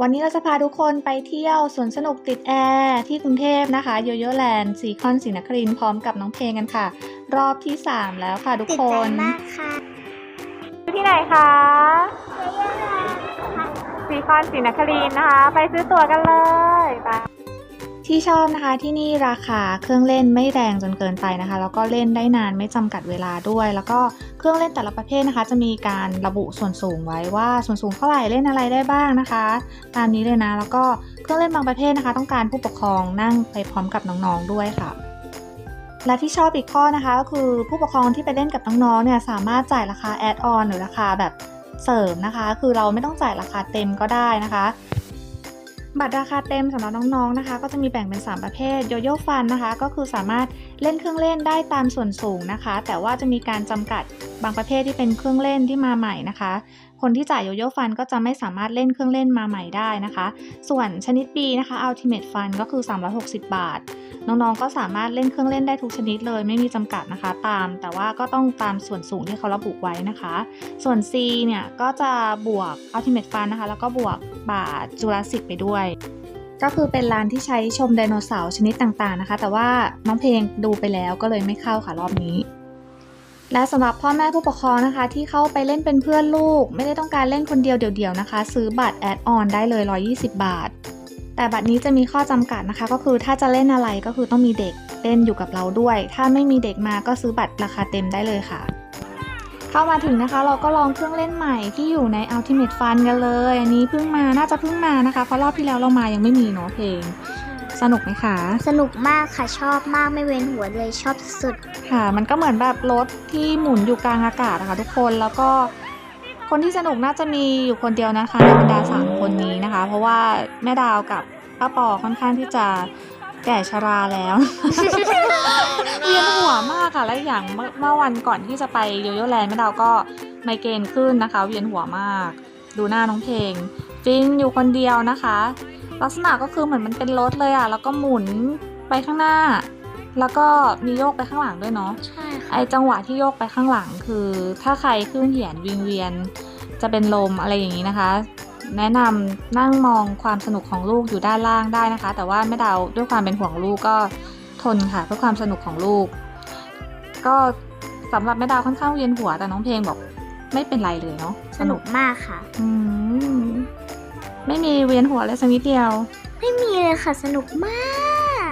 วันนี้เราจะพาทุกคนไปเที่ยวสวนสนุกติดแอร์ที่กรุงเทพนะคะโยโย่แลนด์ซีคอนศรีนครินทร์พร้อมกับน้องเพลงกันค่ะ รอบที่ 3 แล้วค่ะทุกติดคใจนมากค่ะที่ไหนคะซีคอนศรีนครินนะคะ ไปซื้อตั๋วกันเลยไปที่ชอบนะคะที่นี่ราคาเครื่องเล่นไม่แรงจนเกินไปนะคะ แล้วก็เล่นได้นานไม่จำกัดเวลาด้วย แล้วก็ เครื่องเล่นแต่ละประเภทนะคะ จะมีการระบุส่วนสูงไว้ว่าส่วนสูงเท่าไหร่เล่นอะไรได้บ้างนะคะ ตามนี้เลยนะ แล้วก็เครื่องเล่นบางประเภทนะคะ ต้องการผู้ปกครองนั่งไปพร้อมกับน้องๆด้วยค่ะ และที่ชอบอีกข้อนะคะ ก็คือผู้ปกครองที่ไปเล่นกับน้องๆเนี่ยสามารถจ่ายราคาแอดออนหรือราคาแบบเสริมนะคะ คือเราไม่ต้องจ่ายราคาเต็มก็ได้นะคะบัตรราคาเต็มสำหรับน้องๆนะคะ ก็จะมีแบ่งเป็น 3 ประเภทโยโย่ฟันนะคะ ก็คือสามารถเล่นเครื่องเล่นได้ตามส่วนสูงนะคะ แต่ว่าจะมีการจำกัดบางประเภทที่เป็นเครื่องเล่นที่มาใหม่นะคะ คนที่จ่ายโยโย่ฟันก็จะไม่สามารถเล่นเครื่องเล่นมาใหม่ได้นะคะ ส่วนชนิด B นะคะ Ultimate Fun ก็คือ 360 บาท น้องๆก็สามารถเล่นเครื่องเล่นได้ทุกชนิดเลย ไม่มีจำกัดนะคะตาม แต่ว่าก็ต้องตามส่วนสูงที่เขาระบุไว้นะคะ ส่วน C เนี่ยก็จะบวก Ultimate Fun นะคะ แล้วก็บวกบาทจูราสิกไปด้วย ก็คือเป็นร้านที่ใช้ชมไดโนเสาร์ชนิดต่างๆนะคะ แต่ว่าน้องเพลงดูไปแล้วก็เลยไม่เข้าค่ะรอบนี้ และสำหรับพ่อแม่ผู้ปกครองนะคะ ที่เข้าไปเล่นเป็นเพื่อนลูก ไม่ได้ต้องการเล่นคนเดียวเดี่ยวๆนะคะ ซื้อบัตรแอดออนได้เลย 120 บาท แต่บัตรนี้จะมีข้อจำกัดนะคะ ก็คือถ้าจะเล่นอะไรก็คือต้องมีเด็กเล่นอยู่กับเราด้วย ถ้าไม่มีเด็กมาก็ซื้อบัตรราคาเต็มได้เลยค่ะ เข้ามาถึงนะคะ เราก็ลองเครื่องเล่นใหม่ที่อยู่ใน Ultimate Fun กันเลย อันนี้เพิ่งมาน่าจะเพิ่งมานะคะ เพราะรอบที่แล้วเรามายังไม่มีเนาะเพลง สนุกไหมคะ สนุกมากค่ะชอบมากไม่เว้นหัวเลยชอบสุดค่ะ มันก็เหมือนแบบรถที่หมุนอยู่กลางอากาศนะคะทุกคนแล้วก็คนที่สนุกน่าจะมีอยู่คนเดียวนะคะในบรรดาสามคนนี้นะคะ เพราะว่าแม่ดาวกับป้าปอค่อนข้างที่จะ แก่ชราแล้วเวียนหัวมากค่ะ และอย่างเมื่อเมื่อวันก่อนที่จะไปโยโย่แลนด์แม่ดาวก็ไมเกรนขึ้นนะคะ เวียนหัวมาก ดูหน้าน้องเพลงฟินอยู่คนเดียวนะคะ ลักษณะก็คือเหมือนมันเป็นรถเลยอะ แล้วก็หมุนไปข้างหน้า แล้วก็มีโยกไปข้างหลังด้วยเนาะใช่ค่ะไอจังหวะที่โยกไปข้างหลังคือ ถ้าใครขึ้นเหียนวิงเวียนจะเป็นลมอะไรอย่างนี้นะคะ แนะนำนั่งมองความสนุกของลูกอยู่ด้านล่างได้นะคะ แต่ว่าแม่ดาวด้วยความเป็นห่วงลูกก็ทนค่ะเพื่อความสนุกของลูก ก็สำหรับแม่ดาวค่อนข้างเวียนหัวแต่น้องเพลงบอกไม่เป็นไรเลยเนาะสนุกมากค่ะ อืมไม่มีเวียนหัวเลยสักนิดเดียว ไม่มีเลยค่ะสนุกมา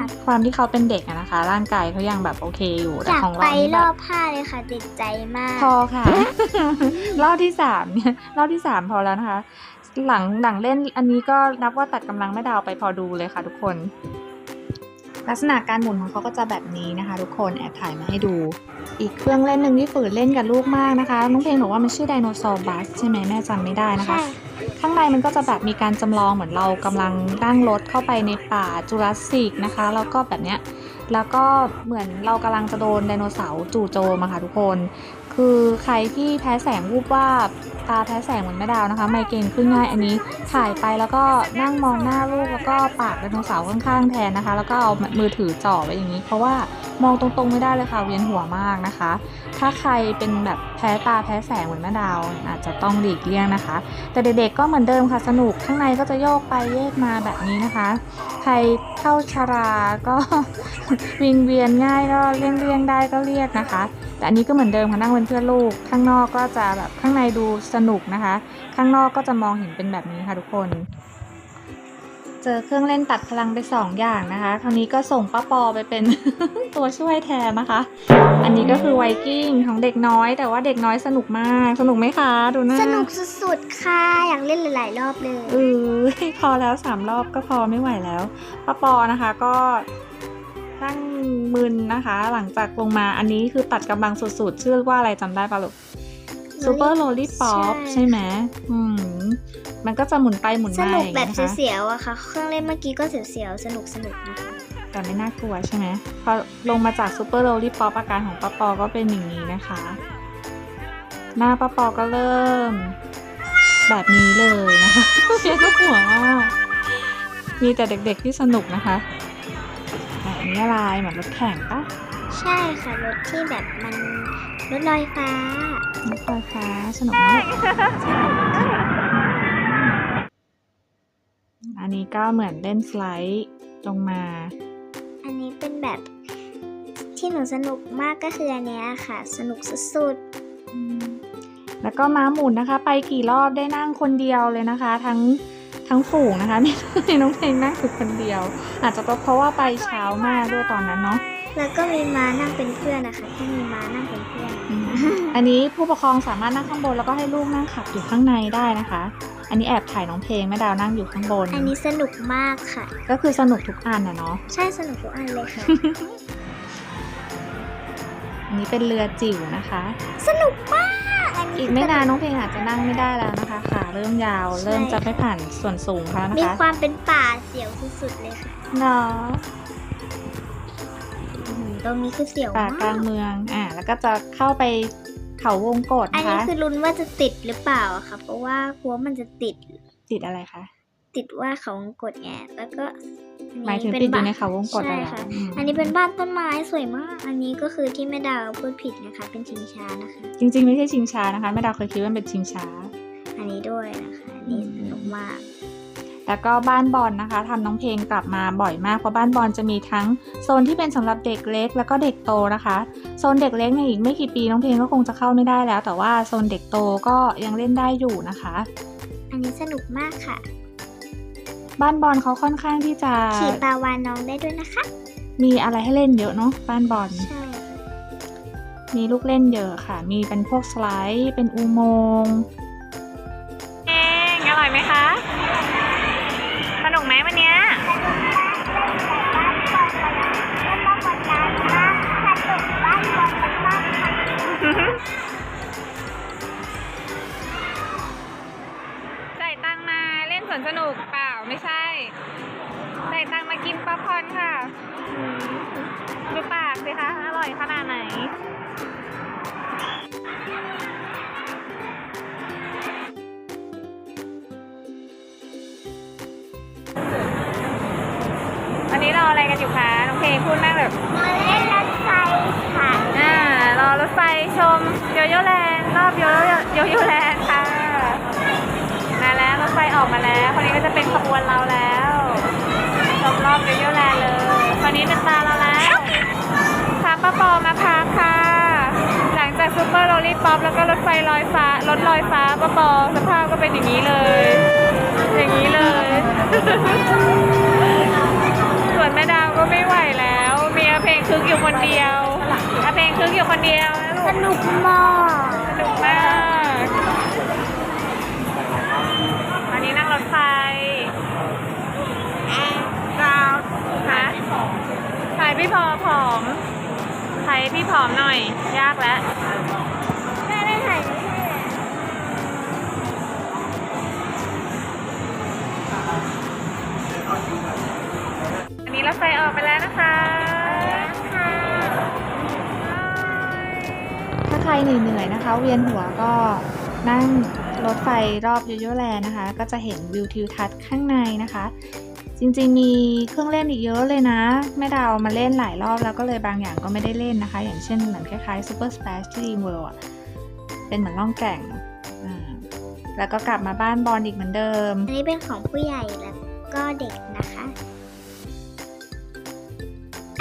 ก ความที่เขาเป็นเด็กอะนะคะ ร่างกายเขายังแบบโอเคอยู่อแต่ยากของไปเรานี่รแบอบบผ้าเลยค่ะติดใจมาก พอค่ะ รอบที่สามเนี่ยรอบที่สามพอแล้วนะคะ หลังหลังเล่นอันนี้ก็นับว่าตัดกำลังแม่ดาวไปพอดูเลยค่ะทุกคน ลักษณะการหมุนของเขาก็จะแบบนี้นะคะ ทุกคนแอบถ่ายมาให้ดู อีกเครื่องเล่นหนึ่งที่ฝืนเล่นกับลูกมากนะคะน้องเพลงบอกว่ามันชื่อไดโนเสาร์บัสใช่ไหมแม่จำไม่ได้นะคะใช่ข้างในมันก็จะแบบมีการจำลองเหมือนเรากำลังนั่งรถเข้าไปในป่าจูราสสิกนะคะ แล้วก็แบบเนี้ยแล้วก็เหมือนเรากำลังจะโดนไดโนเสาร์จู่โจมอะค่ะทุกคน คือใครที่แพ้แสงวูบว่าบตาแพ้แสงเหมือนแม่ดาวนะคะ ไมเกรนขึ้นง่ายอันนี้ถ่ายไปแล้วก็นั่งมองหน้าลูกแล้วก็ปากไดโนเสาร์ข้างๆแทนนะคะ แล้วก็เอามือถือจ่อไว้อย่างนี้ เพราะว่ามองตรงๆไม่ได้เลยค่ะเวียนหัวมากนะคะ ถ้าใครเป็นแบบแพ้ตาแพ้แสงเหมือนแม่ดาวอาจจะต้องหลีกเลี่ยงนะคะ แต่เด็กๆก็เหมือนเดิมค่ะสนุกข้างในก็จะโยกไปโยกมาแบบนี้นะคะ ใครเข้าชาราก็วิงเวียนง่ายก็เลี่ยงเลี่ยงได้ก็เรียกนะคะ แต่อันนี้ก็เหมือนเดิมค่ะนั่งเป็นเพื่อนลูก ข้างนอกก็จะแบบข้างในดูสนุกนะคะ ข้างนอกก็จะมองเห็นเป็นแบบนี้ค่ะทุกคน เจอเครื่องเล่นตัดพลังไปสองอย่างนะคะคราวนี้ก็ส่งป้าปอไปเป็น ตัวช่วยแทนนะคะ อันนี้ก็คือไวกิ้งของเด็กน้อย แต่ว่าเด็กน้อยสนุกมาก สนุกไหมคะดูหน้าสนุกสุดๆค่ะอยากเล่นหลายๆรอบเลยเออพอแล้วสามรอบก็พอไม่ไหวแล้วป้าปอนะคะก็ตั้งมึนนะคะ หลังจากลงมาอันนี้คือตัดกำลังสุดๆชื่อว่าอะไรจำได้ปะลูกซูเปอร์โลลี่ป๊อปใช่ใช่ไหมอืม มันก็จะหมุนไปหมุนสมานุกอย่างแบเงี้บยนะคะเสียวๆอะค่ะ เครื่องเล่นเมื่อกี้ก็เสียวๆ สนุกสนุกๆนะคะแต่ไม่น่ากลัวใช่ไหมพอลงมาจากซูเปอร์โลลี่ป๊อปอาการของป้าปอก็เป็นอย่างนี้นะคะ หน้าป้าปอก็เริ่ม แบบนี้เลยนะคะเพียนหัวมากมีแต่เด็กๆที่สนุกนะคะแบบนี้อะไรเหมือนรถแข่งปะใช่ค่ะรถที่แบบมันรถลอยฟ้ารถไฟฟ้าสนุกมาก อันนี้ก็เหมือนเล่นสไลด์ลงมา อันนี้เป็นแบบที่หนูสนุกมากก็คืออันเนี้ยค่ะ สนุกสุดแล้วก็ม้าหมุนนะคะ ไปกี่รอบได้นั่งคนเดียวเลยนะคะ ทั้งทั้งฝูงนะคะไม่ได้น้องเพลงนั่งอยู่คนเดียว อาจจะเพราะว่าไปเช้ามากด้วยตอนนั้นเนาะๆแล้วก็มีม้านั่งเป็นเพื่อนนะคะถ้ามีม้านั่งเป็นเพื่อนอืมอันนี้ผู้ปกครองสามารถนั่งข้างบนแล้วก็ให้ลูกนั่งขับอยู่ข้างในได้นะคะ อันนี้แอบถ่ายน้องเพลงแม่ดาวนั่งอยู่ข้างบน อันนี้สนุกมากค่ะ ก็คือสนุกทุกอันนะเนาะ ใช่สนุกทุกอันเลยค่ะ อันนี้เป็นเรือจิ๋วนะคะ สนุกมาก อันนี้อีกไม่นานน้องเพลงอาจจะนั่งไม่ได้แล้วนะคะ ขาเริ่มยาว เริ่มจะไม่ผ่านส่วนสูงเขาแล้วมีนะคะความเป็นป่าเสียวสุดๆเลยค่ะเนาะอื้อหือตรงนี้คือเสียวป่ากมาลางกเมือง อ่าแล้วก็จะเข้าไป เขาวงกฏอันนะนี้คะคือลุ้นว่าจะติดหรือเปล่าอะค่ะ เพราะว่ากลัวมันจะติดติดอะไรคะติดว่าเขาวงกดไงแล้วก็หมายถึงเป็ติดอยู่บ้ในเขาวงกฏใช่อะไรค่ะ อืมอันนี้เป็นบ้านต้นไม้สวยมาก อันนี้ก็คือที่แม่ดาวพูดผิดนะคะ เป็นชิงช้านะคะ จริง ๆ ไม่ใช่ชิงช้านะคะแม่ดาวเคยคิดว่ามันเป็นชิงช้า อันนี้ด้วยนะคะ อันนี้สนุกมาก แล้วก็บ้านบอลนะคะทำน้องเพลงกลับมาบ่อยมากเพราะบ้านบอลจะมีทั้งโซนที่เป็นสำหรับเด็กเล็ก แล้วก็เด็กโตนะคะโซนเด็กเล็กเนี่ยอีกไม่กี่ปีน้องเพลงก็คงจะเข้าไม่ได้แล้ว แต่ว่าโซนเด็กโตก็ยังเล่นได้อยู่นะคะ อันนี้สนุกมากค่ะ บ้านบอลเขาค่อนข้างที่จะขี่ปลาวานน้องได้ด้วยนะคะ มีอะไรให้เล่นเยอะเนาะบ้านบอลใช่มีลูกเล่นเยอะค่ะ มีเป็นพวกสไลด์ เป็นอุโมงค์ วันนี้รออะไรกันอยู่คะน้องเพลงพูดมากแบบมาเล่นรถไฟค่ะอ่ารอรถไฟชมโยโย่แลนด์รอบโยโย่โยโย่แลนด์ค่ะ มาแล้วรถไฟออกมาแล้วคนนี้ก็จะเป็นขบวนเราแล้วชมรอบโยโย่แลนด์เลยคนนี้เป็นตาเราแล้วพาป้าปอมาพักค่ะ หลังจากซูเปอร์โรลลี่ป๊อปแล้วก็รถไฟลอยฟ้ารถลอยฟ้าป้าปอสภาพก็เป็นอย่างนี้เลย อย่างนี้เลย คึกอยู่คนเดียวอาเพลงคึกอยู่คนเดียวนะลูสกนุกมากสนุกมากอันนี้นั่งรถไฟดาวฮะถ่ายพี่พอผอมถ่ายพี่ผอมหน่อย ยากแล้วแม่ไม่ถ่ายอันนี้รถไฟออกไปแล้ว รเหนื่อยๆนะคะ เวียนหัวก็นั่งรถไฟรอบโยโยแลนนะคะ ก็จะเห็นวิวทิวทัศน์ข้างในนะคะ จริงๆมีเครื่องเล่นอีกเยอะเลยนะ แม่ดาวมาเล่นหลายรอบแล้วก็เลยบางอย่างก็ไม่ได้เล่นนะคะ อย่างเช่นเหมือนคล้ายๆ Super Splash ที่ Dream World อะเป็นเหมือนล่องแก่งอ่าแล้วก็กลับมาบ้านบอลอีกเหมือนเดิม อันนี้เป็นของผู้ใหญ่แล้วก็เด็กนะคะ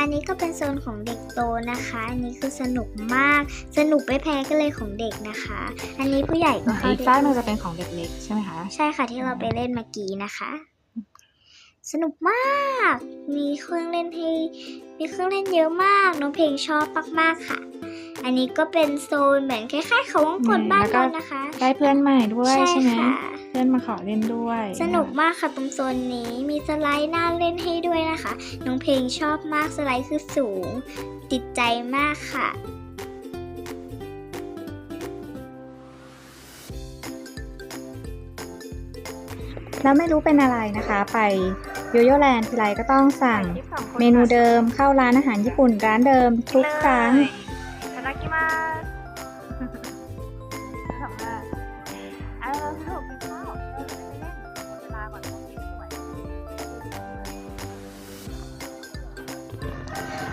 อันนี้ก็เป็นโซนของเด็กโตนะคะ อันนี้คือสนุกมาก สนุกไม่แพ้กันเลยของเด็กนะคะ อันนี้ผู้ใหญ่ก็เข้าอีกได้ฝ้ายมันจะเป็นของเด็กเล็กใช่ไหมคะ ใช่ค่ะที่เราไปเล่นเมื่อกี้นะคะ สนุกมาก มีเครื่องเล่นให้มีเครื่องเล่นเยอะมาก น้องเพลงชอบมากๆค่ะ อันนี้ก็เป็นโซนเหมือนคล้ายๆเขาวงกดอืมบ้านแล้วก็เรานะคะ ได้เพื่อนใหม่ด้วยใช่ไหมค่ะ เพื่อนมาขอเล่นด้วย สนุกมากค่ะตรงโซนนี้ มีสไลด์น่าเล่นให้ด้วยนะคะ น้องเพลงชอบมากสไลด์คือสูง ติดใจมากค่ะ แล้วไม่รู้เป็นอะไรนะคะ ไปโยโย่แลนด์ทีไรก็ต้องสั่งเมนูเดิมเข้าร้านอาหารญี่ปุ่นร้านเดิมทุกครั้ง いただきま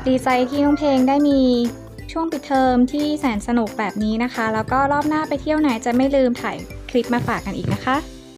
ดีใจที่น้องเพลงได้มีช่วงปิดเทอมที่แสนสนุกแบบนี้นะคะ แล้วก็รอบหน้าไปเที่ยวไหนจะไม่ลืมถ่ายคลิปมาฝากกันอีกนะคะ